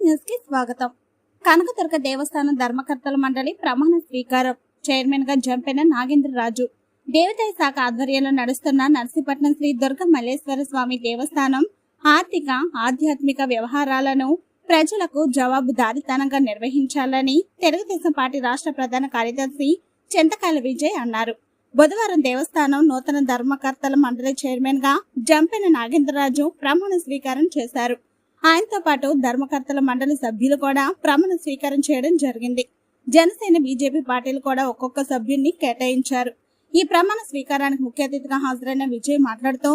న్యూస్కి స్వాగతం. కనకదుర్గ దేవస్థానం ధర్మకర్తల మండలి ప్రమాణ స్వీకారం. చైర్మన్గా జంపెన నాగేంద్రరాజు. దేవదాయ శాఖ ఆధ్వర్యంలో నడుస్తున్న నర్సీపట్నం శ్రీ దుర్గ మల్లేశ్వర స్వామి దేవస్థానం ఆర్థిక ఆధ్యాత్మిక వ్యవహారాలను ప్రజలకు జవాబుదారితనంగా నిర్వహించాలని తెలుగుదేశం పార్టీ రాష్ట్ర ప్రధాన కార్యదర్శి చింతకాల విజయ్ అన్నారు. బుధవారం దేవస్థానం నూతన ధర్మకర్తల మండలి చైర్మన్గా జంపెన నాగేంద్రరాజు ప్రమాణ స్వీకారం చేశారు. ఆయనతో పాటు ధర్మకర్తల మండలి సభ్యులు కూడా ప్రమాణ స్వీకారం చేయడం జరిగింది. జనసేన బీజేపీ పార్టీలు కూడా ఒక్కొక్క సభ్యున్ని కేటాయించారు. ఈ ప్రమాణ స్వీకారానికి ముఖ్య అతిథిగా హాజరైన విజయ్ మాట్లాడుతూ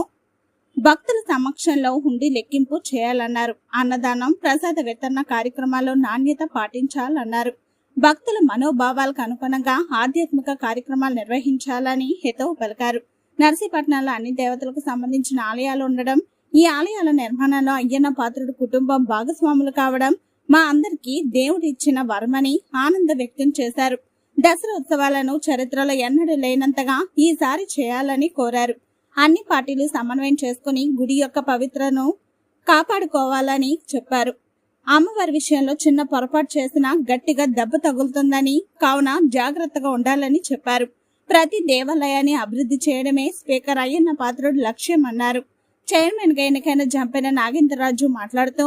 భక్తుల సమక్షంలో హుండీ లెక్కింపు చేయాలన్నారు. అన్నదానం ప్రసాద వితరణ కార్యక్రమాల్లో నాణ్యత పాటించాలన్నారు. భక్తుల మనోభావాలకు అనుగుణంగా ఆధ్యాత్మిక కార్యక్రమాలు నిర్వహించాలని హితవు పలికారు. నర్సీపట్నంలో అన్ని దేవతలకు సంబంధించిన ఆలయాలు ఉండడం ఈ ఆలయాల నిర్మాణంలో అయ్యన్న పాత్రుడు కుటుంబం భాగస్వాములు కావడం మా అందరికీ దేవుడిచ్చిన వరమని ఆనంద వ్యక్తం చేశారు. దసరా ఉత్సవాలను చరిత్రలో ఎన్నడూ లేనంతగా ఈసారి చేయాలని కోరారు. అన్ని పార్టీలు సమన్వయం చేసుకుని గుడి యొక్క పవిత్రను కాపాడుకోవాలని చెప్పారు. అమ్మవారి విషయంలో చిన్న పొరపాటు చేసినా గట్టిగా దెబ్బ తగులుతుందని కావున జాగ్రత్తగా ఉండాలని చెప్పారు. ప్రతి దేవాలయాన్ని అభివృద్ధి చేయడమే స్పీకర్ అయ్యన్న పాత్రుడు లక్ష్యం అన్నారు. చైర్మన్గా ఎన్నికైన జంపెన నాగేంద్రరాజు మాట్లాడుతూ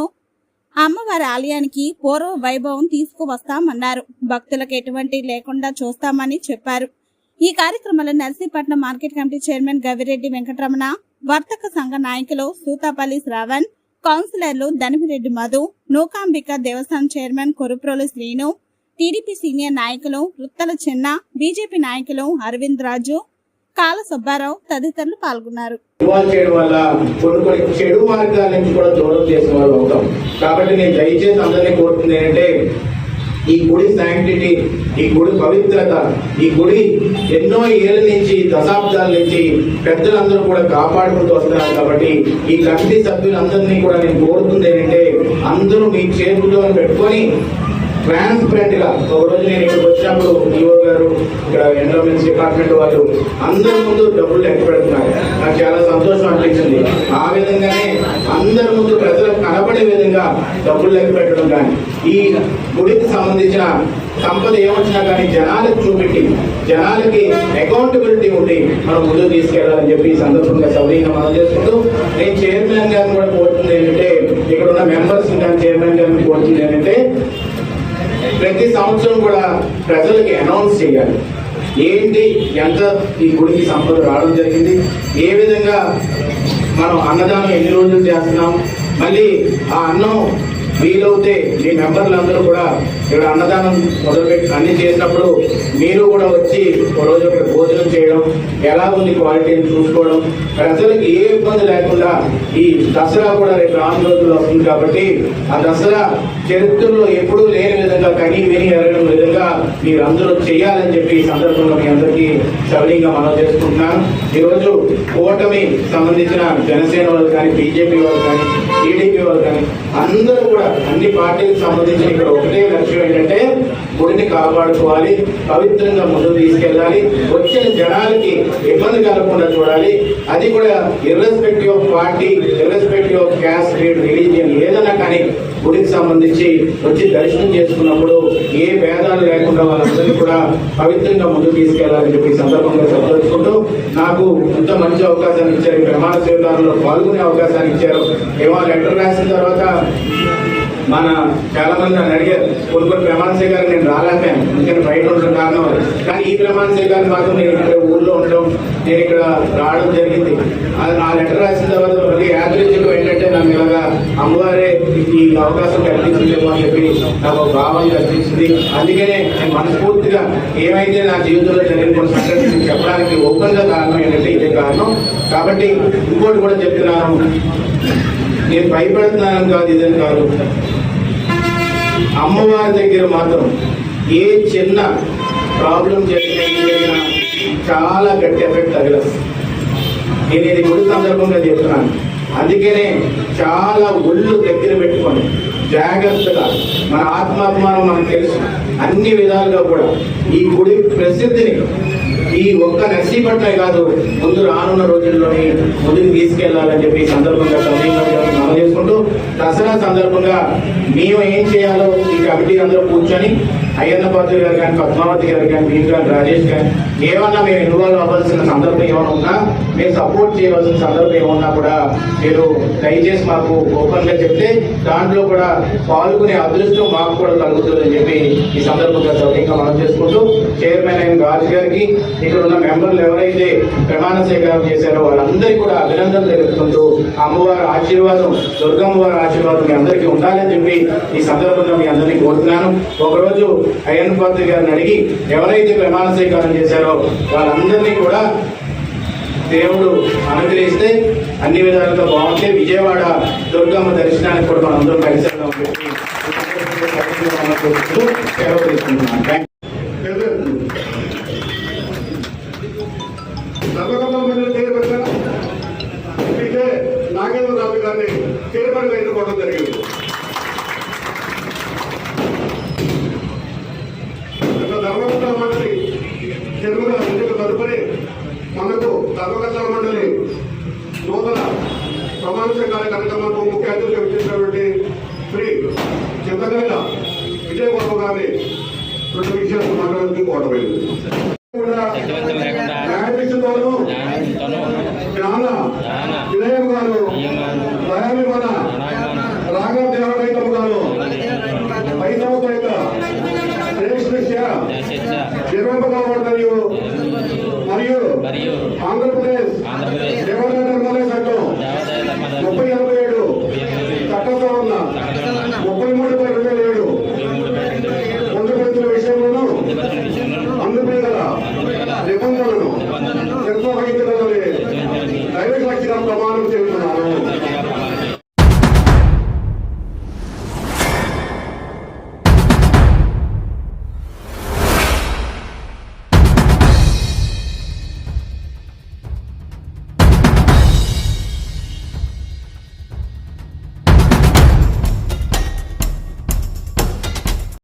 అమ్మవారి ఆలయానికి పూర్వ వైభవం తీసుకువస్తామన్నారు. భక్తులకు ఎటువంటి లేకుండా చూస్తామని చెప్పారు. ఈ కార్యక్రమంలో Narsipatnam market committee chairman Gavireddy Venkataramana వర్తక సంఘ నాయకులు సూతాపల్లి శ్రావణ్ కౌన్సిలర్లు ధనిమిరెడ్డి మధు నూకాంబిక దేవస్థానం chairman Koruprolu Srinu TDP senior నాయకులు రుత్తల చిన్న బీజేపీ నాయకులు అరవింద్ రాజు కాల సుబ్బారావు తదితరులు పాల్గొన్నారు. చేయడం వల్ల కొన్ని కొన్ని చెడు మార్గాల నుంచి కూడా దూరం చేసిన వాళ్ళు అవుతాం. కాబట్టి నేను దయచేసి అందరినీ కోరుతుంది ఏంటంటే ఈ గుడి శాంక్టిటీ ఈ గుడి పవిత్రత ఈ గుడి ఎన్నో ఏళ్ళ నుంచి దశాబ్దాల నుంచి పెద్దలందరూ కూడా కాపాడుకుంటూ వస్తున్నారు కాబట్టి ఈ కమిటీ సభ్యులందరినీ కూడా నేను కోరుతుంది ఏంటంటే అందరూ మీ చేతుల్లో పెట్టుకొని ట్రాన్స్పరెంట్గా ఒక రోజు నేను ఇక్కడికి వచ్చినప్పుడు ఈఓ గారు ఇక్కడ ఎన్విరాన్మెంట్ డిపార్ట్మెంట్ వాళ్ళు అందరి ముందు డబ్బులు లెక్క పెడుతున్నారు. నాకు చాలా సంతోషం అనిపించింది. ఆ విధంగానే అందరి ముందు ప్రజలకు కనబడే విధంగా డబ్బులు లెక్క పెట్టడం కానీ ఈ గుడికి సంబంధించిన సంపద ఏమొచ్చినా కానీ జనాలకు చూపెట్టి జనాలకి అకౌంటబిలిటీ ఉండి మనం ముందుకు తీసుకెళ్ళాలని చెప్పి ఈ సందర్భంగా సౌకర్యంగా మనం చేసుకుంటూ నేను చైర్మన్ గారిని కూడా కోరుతుంది ఏంటంటే ఇక్కడ ఉన్న మెంబర్స్ కానీ చైర్మన్ గారిని కోరుతుంది ఏంటంటే ప్రతి సంవత్సరం కూడా ప్రజలకి అనౌన్స్ చేయాలి. ఏంటి ఎంత ఈ గుడికి సంపద రావడం జరిగింది? ఏ విధంగా మనం అన్నదానం ఎన్ని రోజులు చేస్తున్నాం? మళ్ళీ ఆ అన్నం వీలవుతే మీ మెంబర్లందరూ కూడా ఇక్కడ అన్నదానం మొదలుపెట్టి అన్ని చేసినప్పుడు మీరు కూడా వచ్చి ఒక రోజు ఇక్కడ భోజనం చేయడం ఎలా ఉంది క్వాలిటీని చూసుకోవడం ప్రజలకు ఏ ఇబ్బంది లేకుండా ఈ దసరా కూడా రేపు రాను రోజుల్లో వస్తుంది కాబట్టి ఆ దసరా చరిత్రలో ఎప్పుడూ లేని విధంగా కనీ విని ఎరగడం విధంగా మీరు చేయాలని చెప్పి ఈ సందర్భంలో మీ అందరికీ సవలీయంగా మనం చేసుకుంటున్నాను ఈరోజు కూటమి సంబంధించిన జనసేన వాళ్ళు కానీ బీజేపీ వాళ్ళు కానీ టీడీపీ వాళ్ళు కానీ అందరూ కూడా అన్ని పార్టీలకు సంబంధించిన ఇక్కడ ఒకటే లక్ష్యం ఏంటంటే గుడిని కాపాడుకోవాలి పవిత్రంగా ముందు తీసుకెళ్ళాలి వచ్చిన జనాలకి ఇబ్బంది కలగకుండా చూడాలి. అది కూడా irrespective of party irrespective of caste creed religion ఏదైనా కానీ గుడికి సంబంధించి వచ్చి దర్శనం చేసుకున్నప్పుడు ఏ భేదాలు లేకుండా వాళ్ళందరినీ కూడా పవిత్రంగా ముందుకు తీసుకెళ్ళాలని చెప్పి సందర్భంగా సంతోషించుకుంటూ నాకు ఇంత మంచి అవకాశాన్ని ఇచ్చారు. ప్రమాణ స్వీకారంలో పాల్గొనే అవకాశాన్ని ఇచ్చారు. ఏమో లెటర్ రాసిన తర్వాత మన చాలా మంది నన్ను అడిగారు కొన్ని కొన్ని ప్రమాణ స్వీకారం నేను రాలేకపోయాను ఎందుకంటే బయట ఉండడం కారణం కానీ ఈ ప్రమాణ స్వీకారం మాత్రం నేను ఇక్కడ ఊళ్ళో ఉండడం నేను ఇక్కడ రావడం జరిగింది. ఆ- నా లెటర్ రాసిన తర్వాత ప్రతి యాదృచ్ఛికం ఏంటంటే నాకు ఇలాగా అమ్మవారే ఈ అవకాశం కల్పించిందేమో అని చెప్పి నాకు భావం కల్పించింది. అందుకనే నేను మనస్ఫూర్తిగా ఏమైతే నా జీవితంలో జరిగిన కొన్ని సంఘటనలు చెప్పడానికి ఓపెన్గా కారణం ఏంటంటే ఇదే కారణం. కాబట్టి ఇంకోటి కూడా చెప్తున్నాను. నేను భయపడుతున్నాను కాదు ఇదని కాదు. అమ్మవారి దగ్గర మాత్రం ఏ చిన్న ప్రాబ్లం జరిగిన చాలా గట్టి ఎఫెక్ట్ తగలదు. నేను ఇది గుడి సందర్భంగా చెప్తున్నాను. అందుకనే చాలా ఒళ్ళు దగ్గర పెట్టుకొని జాగ్రత్తగా. మన ఆత్మాభిమానం మనకు తెలుసు. అన్ని విధాలుగా కూడా. ఈ గుడి ప్రసిద్ధిని ఈ ఒక్క నర్సీపట్నే కాదు ముందు రానున్న రోజుల్లోనే ముందుకు తీసుకెళ్ళాలని చెప్పి ఈ సందర్భంగా సమయంలో దసరా సందర్భంగా మేము ఏం చేయాలో ఈ కమిటీ అందరూ కూర్చొని అయ్యన్న పాత్ర గారు కానీ పద్మావతి గారు కానీ మీరు కానీ రాజేష్ కానీ ఏమన్నా మేము ఇన్వాల్వ్ అవ్వాల్సిన సందర్భం ఏమైనా ఉన్నా మేము సపోర్ట్ చేయవలసిన సందర్భం ఏమన్నా కూడా మీరు దయచేసి మాకు ఓపెన్గా చెప్తే దాంట్లో కూడా పాల్గొనే అదృష్టం మాకు కూడా కలుగుతుందని చెప్పి ఈ సందర్భంగా సౌకర్యంగా మనం చేసుకుంటూ చైర్మన్ అయిన రాజు గారికి ఇక్కడ ఉన్న మెంబర్లు ఎవరైతే ప్రమాణ స్వీకారం చేశారో వాళ్ళందరికీ కూడా అభినందనలు తెలుపుతుంటూ అమ్మవారి ఆశీర్వాదం దుర్గమ్మ వారి ఆశీర్వాదం మీ అందరికీ ఉండాలని చెప్పి ఈ సందర్భంగా మీ అందరినీ కోరుతున్నాను. ఒకరోజు అయ్యన్ పాత్రి గారిని అడిగి ఎవరైతే ప్రమాణ స్వీకారం చేశారో వాళ్ళందరినీ కూడా దేవుడు అనుగ్రహిస్తే అన్ని విధాలుగా బాగుంటే విజయవాడ దుర్గమ్మ దర్శనానికి కూడా మనందరం కలిసి వెళ్దాం అని చెప్పి ఈ అయితే నాగేంద్రరావు గారిని చైర్మన్గా ఎన్నుకోవడం జరిగింది గత ధర్మకర్తల మండలి చైర్మన్గా తదుపరి మనకు ధర్మకర్తల మండలి నూతన ప్రమాణ స్వీకార కార్యక్రమంకు ముఖ్య అతిథిగా వచ్చేసినటువంటి శ్రీ చింతకాయల విజయబాబు గారిని రెండు విషయాలు మాట్లాడడానికి కోటమైంది